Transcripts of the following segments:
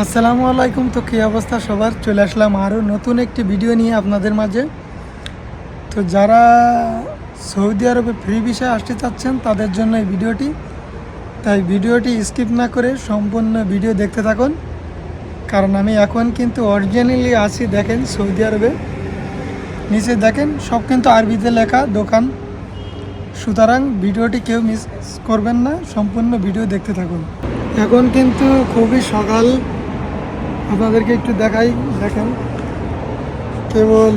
আসসালামু আলাইকুম। তো কী অবস্থা সবার? চলে আসলাম আরও নতুন একটি ভিডিও নিয়ে আপনাদের মাঝে। তো যারা সৌদি আরবে ফ্রি বিষয়ে আসতে চাচ্ছেন, তাদের জন্য এই ভিডিওটি। তাই ভিডিওটি স্কিপ না করে সম্পূর্ণ ভিডিও দেখতে থাকুন। কারণ আমি এখন কিন্তু অরিজিনালি আছি, দেখেন, সৌদি আরবে। নিচে দেখেন, সব কিন্তু আরবিতে লেখা দোকান। সুতরাং ভিডিওটি কেউ মিস করবেন না, সম্পূর্ণ ভিডিও দেখতে থাকুন। এখন কিন্তু খুবই সকাল। আপনাদেরকে একটু দেখাই, দেখেন। কেবল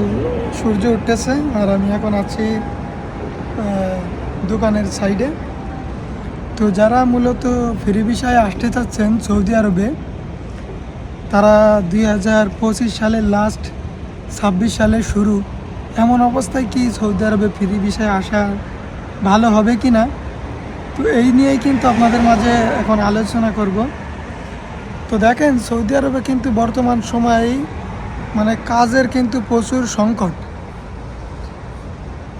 সূর্য উঠতেছে, আর আমি এখন আছি দোকানের সাইডে। তো যারা মূলত ফ্রি বিষয়ে আসতে চাচ্ছেন সৌদি আরবে, তারা দুই হাজার পঁচিশ সালের লাস্ট ছাব্বিশ সালের শুরু, এমন অবস্থায় কি সৌদি আরবে ফ্রি বিষয়ে আসা ভালো হবে কি না তো এই নিয়েই কিন্তু আপনাদের মাঝে এখন আলোচনা করব। তো দেখেন, সৌদি আরবে কিন্তু বর্তমান সময়ে মানে কাজের কিন্তু প্রচুর সংকট।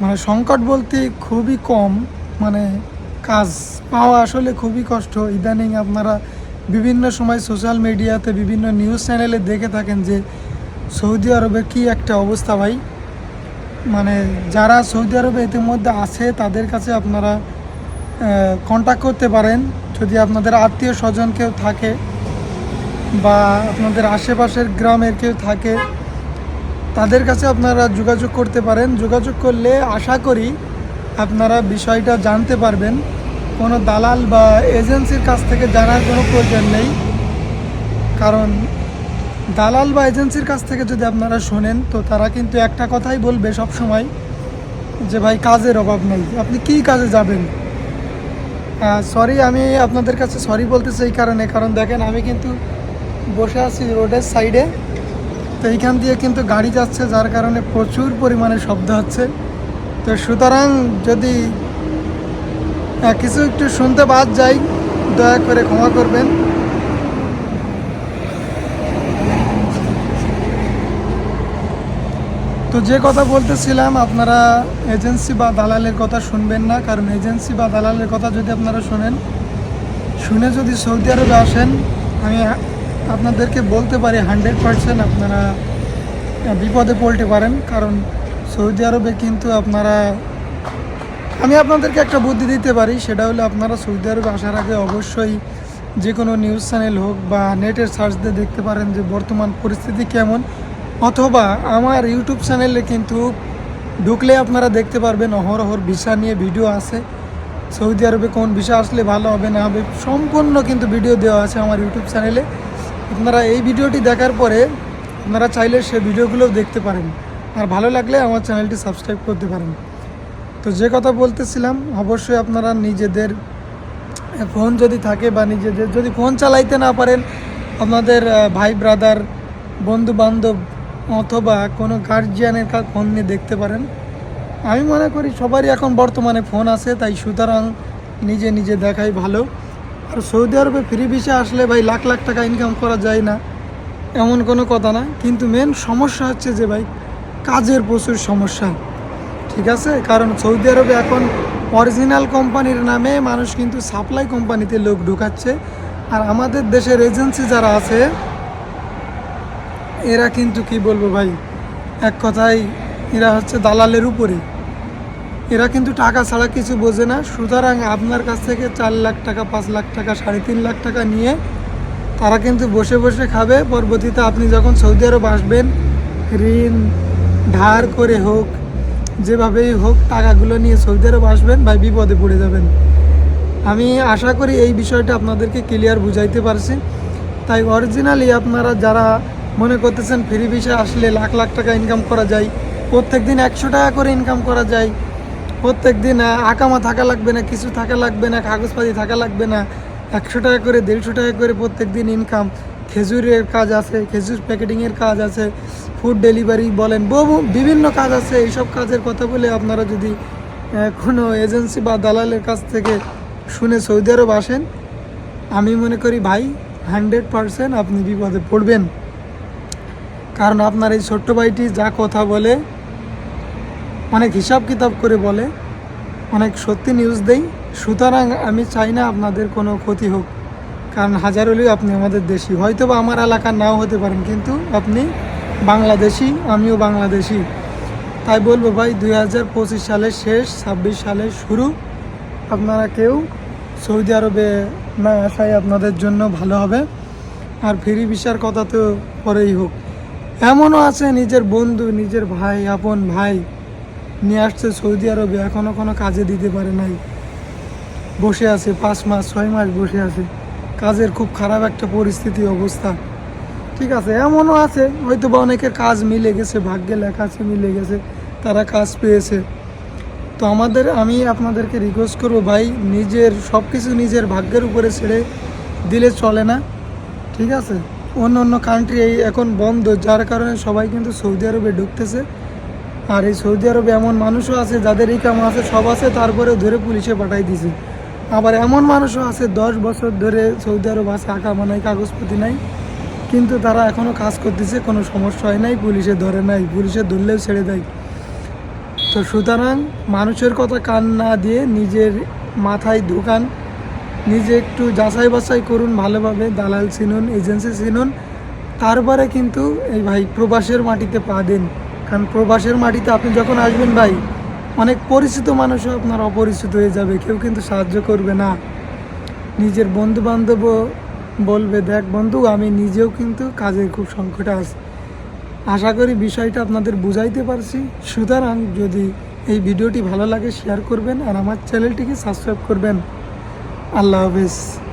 মানে সংকট বলতে খুবই কম মানে কাজ পাওয়া আসলে খুবই কষ্ট। ইদানিং আপনারা বিভিন্ন সময় সোশ্যাল মিডিয়াতে বিভিন্ন নিউজ চ্যানেলে দেখে থাকেন যে সৌদি আরবে কি একটা অবস্থা ভাই। মানে যারা সৌদি আরবে ইতিমধ্যে আছে, তাদের কাছে আপনারা কন্ট্যাক্ট করতে পারেন। যদি আপনাদের আত্মীয় স্বজন কেউ থাকে বা আপনাদের আশেপাশের গ্রামের কেউ থাকে, তাদের কাছে আপনারা যোগাযোগ করতে পারেন। যোগাযোগ করলে আশা করি আপনারা বিষয়টা জানতে পারবেন। কোনো দালাল বা এজেন্সির কাছ থেকে জানার কোনো প্রয়োজন নেই। কারণ দালাল বা এজেন্সির কাছ থেকে যদি আপনারা শোনেন, তো তারা কিন্তু একটা কথাই বলবে সব সময় যে, ভাই, কাজের অভাব নেই। আপনি কী কাজে যাবেন? সরি আমি আপনাদের কাছে সরি বলতে চাই কারণে। কারণ দেখেন, আমি কিন্তু বসে আছি রোডের সাইডে। তো এইখান দিয়ে কিন্তু গাড়ি যাচ্ছে, যার কারণে প্রচুর পরিমাণে শব্দ হচ্ছে। তো সুতরাং যদি কিছু একটু শুনতে বাদ যাই দয়া করে ক্ষমা করবেন। তো যে কথা বলতেছিলাম, আপনারা এজেন্সি বা দালালের কথা শুনবেন না, কারণ এজেন্সি বা দালালের কথা যদি আপনারা শোনেন, শুনে যদি সৌদি আরবে আসেন, আমি আপনাদেরকে বলতে পারি, হান্ড্রেড পারসেন্ট আপনারা বিপদে পড়তে পারেন। কারণ সৌদি আরবে কিন্তু আপনারা, আমি আপনাদেরকে একটা বুদ্ধি দিতে পারি, সেটা হলো আপনারা সৌদি আরবে আসার আগে অবশ্যই যে কোনো নিউজ চ্যানেল হোক বা নেটের সার্চ দিয়ে দেখতে পারেন যে বর্তমান পরিস্থিতি কেমন। অথবা আমার ইউটিউব চ্যানেলে কিন্তু ঢুকলে আপনারা দেখতে পারবেন অহরহর ভিসা নিয়ে ভিডিও আছে। সৌদি আরবে কোন ভিসা আসলে ভালো হবে না হবে, সম্পূর্ণ কিন্তু ভিডিও দেওয়া আছে আমার ইউটিউব চ্যানেলে আপনারা এই ভিডিওটি দেখার পরে আপনারা চাইলে সে ভিডিওগুলোও দেখতে পারেন। আর ভালো লাগলে আমার চ্যানেলটি সাবস্ক্রাইব করতে পারেন। তো যে কথা বলতেছিলাম, অবশ্যই আপনারা নিজেদের ফোন যদি থাকে বা নিজেদের যদি ফোন চালাইতে না পারেন, আপনাদের ভাই ব্রাদার বন্ধু বান্ধব অথবা কোনো গার্জিয়ানের ফোন নিয়ে দেখতে পারেন। আমি মনে করি সবারই এখন বর্তমানে ফোন আছে, তাই সুতরাং নিজে নিজে দেখাই ভালো। আর সৌদি আরবে ফ্রি ভিসা আসলে ভাই লাখ লাখ টাকা ইনকাম করা যায় না, এমন কোনো কথা না। কিন্তু মেন সমস্যা হচ্ছে যে ভাই, কাজের প্রচুর সমস্যা। ঠিক আছে? কারণ সৌদি আরবে এখন অরিজিনাল কোম্পানির নামে মানুষ কিন্তু সাপ্লাই কোম্পানিতে লোক ঢুকাচ্ছে। আর আমাদের দেশের এজেন্সি যারা আছে, এরা কিন্তু কি বলব ভাই? এক কথায় এরা হচ্ছে দালালের উপরে। এরা কিন্তু টাকা ছাড়া কিছু বোঝে না। সুতরাং আপনার কাছ থেকে চার লাখ টাকা, পাঁচ লাখ টাকা, সাড়ে তিন লাখ টাকা নিয়ে তারা কিন্তু বসে বসে খাবে। পরবর্তীতে আপনি যখন সৌদি আরব আসবেন, ঋণ, ধার করে হোক, যেভাবেই হোক টাকাগুলো নিয়ে সৌদি আরব আসবেন, ভাই বিপদে পড়ে যাবেন। আমি আশা করি এই বিষয়টা আপনাদেরকে ক্লিয়ার বুঝাইতে পারছি। তাই অরিজিনালি আপনারা যারা মনে করতেছেন ফ্রি ভিসা আসলে লাখ লাখ টাকা ইনকাম করা যায় প্রত্যেক দিন একশো টাকা করে ইনকাম করা যায় প্রত্যেক দিন আকামা থাকা লাগবে না, কিছু থাকা লাগবে না, কাগজপাতি থাকা লাগবে না, একশো টাকা করে, দেড়শো টাকা করে প্রত্যেক দিন ইনকাম খেজুরের কাজ আছে, খেজুর প্যাকেটিংয়ের কাজ আছে ফুড ডেলিভারি বলেন, বহু, বিভিন্ন কাজ আছে। এইসব কাজের কথা বলে আপনারা যদি কোনো এজেন্সি বা দালালের কাছ থেকে শুনে সৌদি আরব আসেন, আমি মনে করি ভাই হান্ড্রেড পারসেন্ট আপনি বিপদে পড়বেন। কারণ আপনার এই ছোট্ট ভাইটি যা কথা বলে অনেক হিসাব কিতাব করে বলে, অনেক সত্যি নিউজ দেই। সুতরাং আমি চাই না আপনাদের কোনো ক্ষতি হোক। কারণ হাজার হলেও আপনি আমাদের দেশি। হয়তো বা আমার এলাকার নাও হতে পারেন, কিন্তু আপনি বাংলাদেশি, আমিও বাংলাদেশি। তাই বলব ভাই, দুই হাজার পঁচিশ সালের শেষ, ছাব্বিশ সালের শুরু, আপনারা কেউ সৌদি আরবে না আসাই আপনাদের জন্য ভালো হবে। আর ফ্রি ভিসার কথা তো পরেই হোক। এমনও আছে, নিজের বন্ধু, নিজের ভাই, আপন ভাই নিয়ে আসছে সৌদি আরবে এখনও কোনো কাজে দিতে পারে নাই। বসে আছে, পাঁচ মাস, ছয় মাস বসে আছে। কাজের খুব খারাপ একটা পরিস্থিতি, অবস্থা। ঠিক আছে, এমনও আছে, হয়তো বা অনেকের কাজ মিলে গেছে, ভাগ্যে লেখা আছে, মিলে গেছে, তারা কাজ পেয়েছে। তো আমাদের, আমি আপনাদেরকে রিকোয়েস্ট করব, ভাই, নিজের সব কিছু নিজের ভাগ্যের উপরে ছেড়ে দিলে চলে না। ঠিক আছে? অন্য অন্য কান্ট্রি এখন বন্ধ, যার কারণে সবাই কিন্তু সৌদি আরবে ঢুকতেছে। আর এই সৌদি আরবে এমন মানুষও আছে, যাদের এই কাম আছে, সব আছে তারপরে ধরে পুলিশে পাঠাই দিছে। আবার এমন মানুষও আছে, দশ বছর ধরে সৌদি আরব আছে, আঁকা বানাই কাগজপতি নাই, কিন্তু তারা এখনও কাজ করতেছে, কোনো সমস্যা হয় নাই, পুলিশে ধরে নাই, পুলিশে ধরলেও ছেড়ে দেয়। তো সুতরাং মানুষের কথা কান না দিয়ে নিজের মাথায় দোকান নিজে একটু যাচাই বাছাই করুন, ভালোভাবে দালাল চিনুন এজেন্সি চিনুন তারপরে কিন্তু এই ভাই প্রবাসের মাটিতে পা দিন। কারণ প্রবাসের মাটিতে আপনি যখন আসবেন ভাই, অনেক পরিচিত মানুষও আপনার অপরিচিত হয়ে যাবে, কেউ কিন্তু সাহায্য করবে না। নিজের বন্ধু বান্ধবও বলবে, দেখ বন্ধু, আমি নিজেও কিন্তু কাজের খুব সংকটে আছি। আশা করি বিষয়টা আপনাদের বুঝাইতে পারছি। সুতরাং যদি এই ভিডিওটি ভালো লাগে শেয়ার করবেন আর আমার চ্যানেলটিকে সাবস্ক্রাইব করবেন। আল্লাহ হাফেজ।